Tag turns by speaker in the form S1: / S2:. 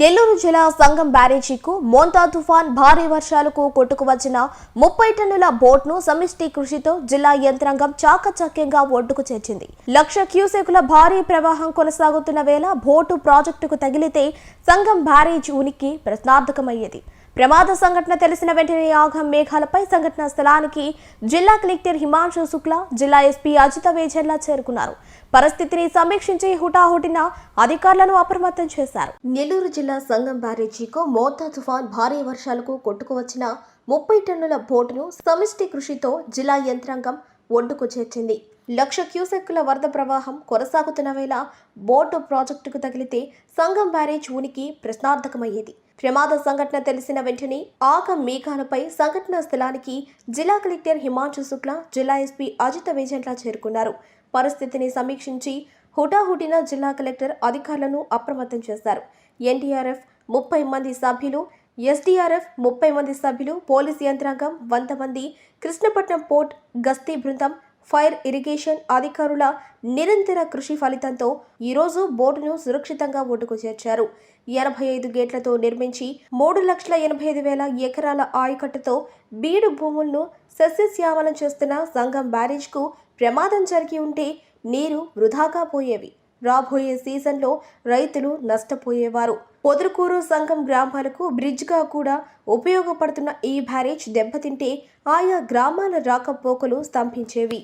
S1: నెల్లూరు జిల్లా సంగం బ్యారేజీకు మోంతా తుఫాన్ భారీ వర్షాలకు కొట్టుకువచ్చిన ముప్పై టన్నుల బోట్ను సమిష్టి కృషితో జిల్లా యంత్రాంగం చాకచక్యంగా ఒడ్డుకు చేర్చింది. లక్ష క్యూసెకుల భారీ ప్రవాహం కొనసాగుతున్న వేళ బోటు ప్రాజెక్టుకు తగిలితే సంగం బ్యారేజ్ ఉనికి ప్రశ్నార్థకమయ్యేది. ప్రమాద సంఘటన తెలిసిన వెంటనే ఆఘం మేఘాలపై సంఘటన స్థలానికి జిల్లా కలెక్టర్ హిమాంశు శుక్లా జిల్లా ఎస్పీ అజిత వేజర్లా చేరుకున్నారు. పరిస్థితిని సమీక్షించి హుటాహుటిన అధికారులను అప్రమత్తం చేశారు. నెల్లూరు జిల్లా సంగం బ్యారేజీకు మోతా తుఫాన్ భారీ వర్షాలకు కొట్టుకువచ్చిన ముప్పై టన్నుల బోటును సమిష్టి కృషితో జిల్లా యంత్రాంగం ఒడ్డుకు చేర్చింది. లక్ష క్యూసెక్కుల వరద ప్రవాహం కొనసాగుతున్న వేళ బోటు ప్రాజెక్టుకు తగిలితే సంగం బ్యారేజ్ ఉనికి ప్రశ్నార్థకమయ్యేది. ప్రమాద సంఘటన తెలిసిన వెంటనే ఆగ మేఘాలపై సంఘటన స్థలానికి జిల్లా కలెక్టర్ హిమాంశు శుక్లా జిల్లా ఎస్పీ అజిత వేజెంట్ల చేరుకున్నారు. పరిస్థితిని సమీక్షించి హుటాహుటిన జిల్లా కలెక్టర్ అధికారులను అప్రమత్తం చేశారు. ఎన్డీఆర్ఎఫ్ ముప్పై మంది సభ్యులు ఎస్డీఆర్ఎఫ్ ముప్పై మంది సభ్యులు పోలీస్ యంత్రాంగం వంద మంది కృష్ణపట్నం పోర్ట్ గస్తీ బృందం ఫైర్ ఇరిగేషన్ అధికారుల నిరంతర కృషి ఫలితంతో ఈరోజు బోటును సురక్షితంగా ఓటుకు చేర్చారు. ఎనభై ఐదు గేట్లతో నిర్మించి మూడు లక్షల ఎనభై ఐదు వేల ఎకరాల ఆయకట్టుతో బీడు భూములను సస్యశ్యామలం చేస్తున్న సంఘం బ్యారేజ్కు ప్రమాదం జరిగి ఉంటే నీరు వృధాగా పోయేవి. రాబోయే సీజన్లో రైతులు నష్టపోయేవారు. పొదరుకూరు సంఘం గ్రామాలకు బ్రిడ్జ్గా కూడా ఉపయోగపడుతున్న ఈ బ్యారేజ్ దెబ్బతింటే ఆయా గ్రామాల రాకపోకలు స్తంభించేవి.